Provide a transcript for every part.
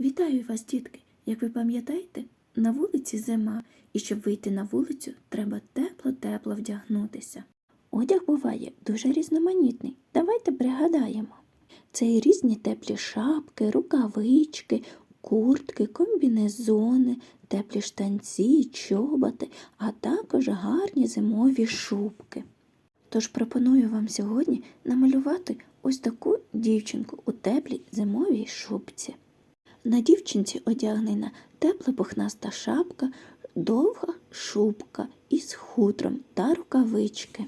Вітаю вас, дітки! Як ви пам'ятаєте, на вулиці зима, і щоб вийти на вулицю, треба тепло-тепло вдягнутися. Одяг буває дуже різноманітний. Давайте пригадаємо. Це і різні теплі шапки, рукавички, куртки, комбінезони, теплі штанці, чоботи, а також гарні зимові шубки. Тож пропоную вам сьогодні намалювати ось таку дівчинку у теплій зимовій шубці. На дівчинці одягнена тепла пухнаста шапка, довга шубка із хутром та рукавички.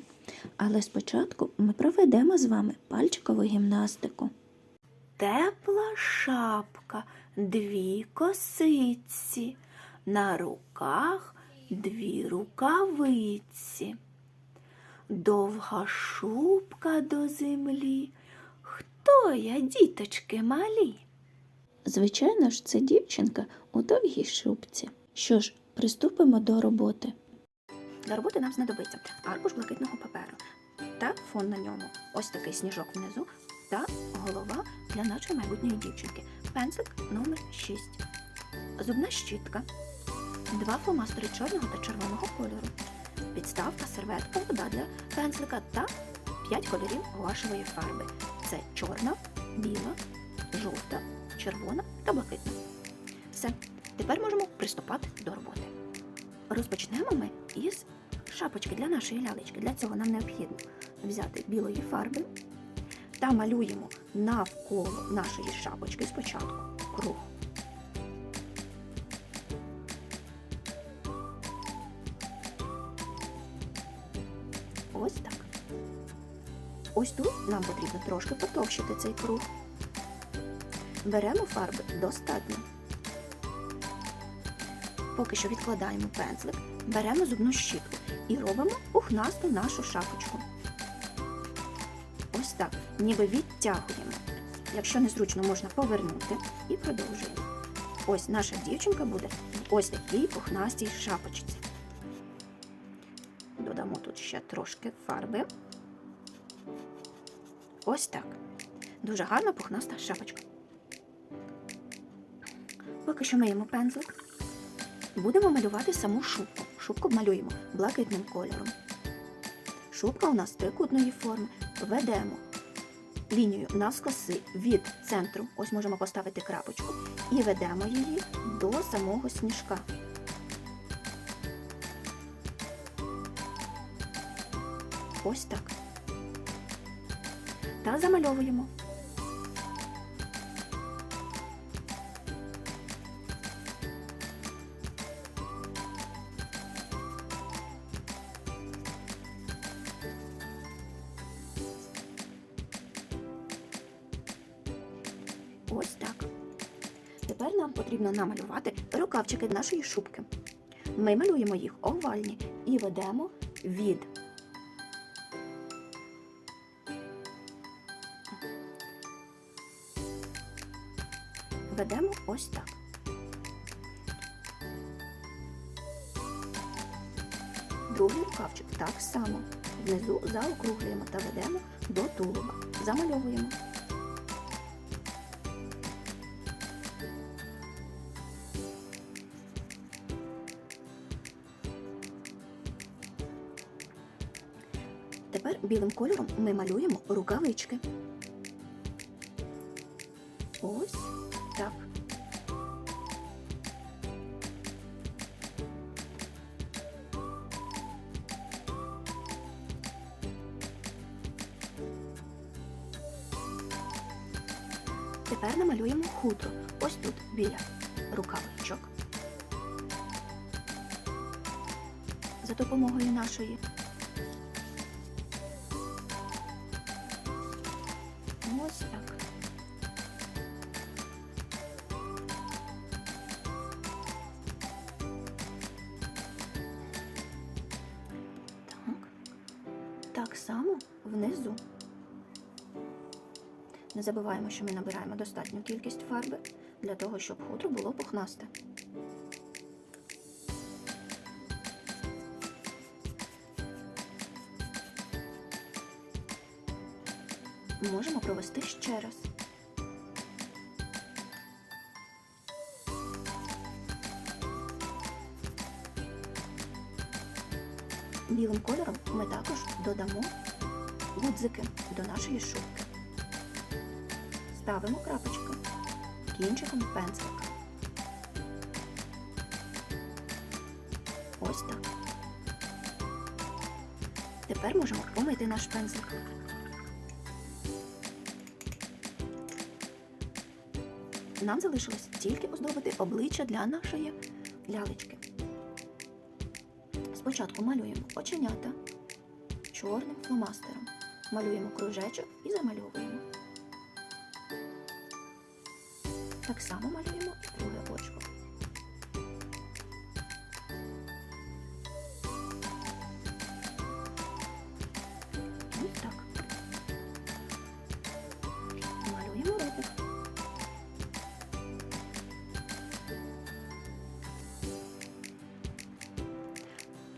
Але спочатку ми проведемо з вами пальчикову гімнастику. Тепла шапка, дві косиці, на руках дві рукавиці. Довга шубка до землі. Хто я, діточки малі? Звичайно ж, це дівчинка у довгій шубці. Що ж, приступимо до роботи. Для роботи нам знадобиться аркуш блакитного паперу та фон на ньому. Ось такий сніжок внизу та голова для нашої майбутньої дівчинки. Пензик номер 6. Зубна щітка. Два фломастери чорного та червоного кольору. Підставка, серветка, вода для пензлика та 5 кольорів гуашевої фарби. Це чорна, біла, жовта, червона та блакитна. Все, тепер можемо приступати до роботи. Розпочнемо ми із шапочки для нашої лялечки. Для цього нам необхідно взяти білої фарби та малюємо навколо нашої шапочки спочатку круг. Ось так. Ось тут нам потрібно трошки потовщити цей круг. Беремо фарби достатньо. Поки що відкладаємо пензлик, беремо зубну щітку і робимо пухнасту нашу шапочку. Ось так, ніби відтягуємо. Якщо незручно, можна повернути і продовжуємо. Ось наша дівчинка буде в ось такій пухнастій шапочці. Додамо тут ще трошки фарби. Ось так. Дуже гарна пухнаста шапочка. Поки що миємо пензлик. Будемо малювати саму шубку. Шубку малюємо блакитним кольором. Шубка у нас трикутної форми. Ведемо лінію навскоси від центру. Ось можемо поставити крапочку. І ведемо її до самого сніжка. Ось так. Та замальовуємо. Ось так. Тепер нам потрібно намалювати рукавчики нашої шубки. Ми малюємо їх овальні і ведемо від ведемо ось так. Другий рукавчик так само. Внизу заокруглюємо та ведемо до тулуба. Замальовуємо. Білим кольором ми малюємо рукавички. Ось так. Тепер намалюємо хутро. Ось тут біля рукавичок. За допомогою нашої Так само внизу. Не забуваємо, що ми набираємо достатню кількість фарби для того, щоб хутро було пухнасте. Можемо провести ще раз. Білим кольором ми також додамо гудзики до нашої шубки. Ставимо крапочку кінчиком пензлика. Ось так. Тепер можемо помити наш пензлик. Нам залишилось тільки оздобити обличчя для нашої лялечки. Спочатку малюємо оченята чорним фломастером. Малюємо кружечок і замальовуємо. Так само малюємо друге очко.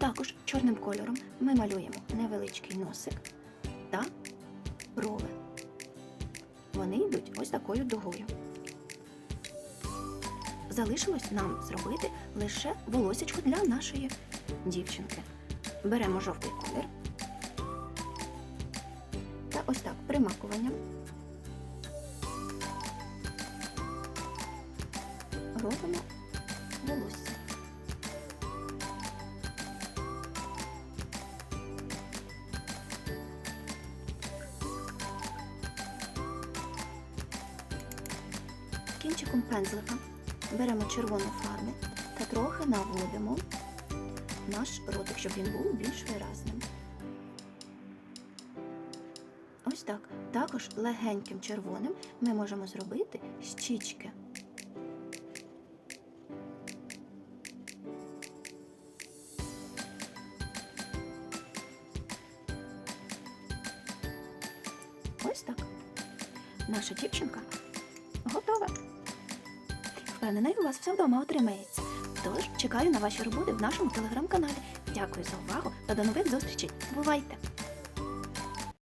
Також чорним кольором ми малюємо невеличкий носик та брови. Вони йдуть ось такою дугою. Залишилось нам зробити лише волосечко для нашої дівчинки. Беремо жовтий колір та ось так примакуванням робимо волосся. Кінчиком пензлика беремо червону фарбу та трохи наводимо наш ротик, щоб він був більш виразним. Ось так. Також легеньким червоним ми можемо зробити щічки. Ось так. Наша дівчинка готова. Впевнена, у вас все вдома отримається. Тож чекаю на ваші роботи в нашому телеграм-каналі. Дякую за увагу та до нових зустрічей. Бувайте!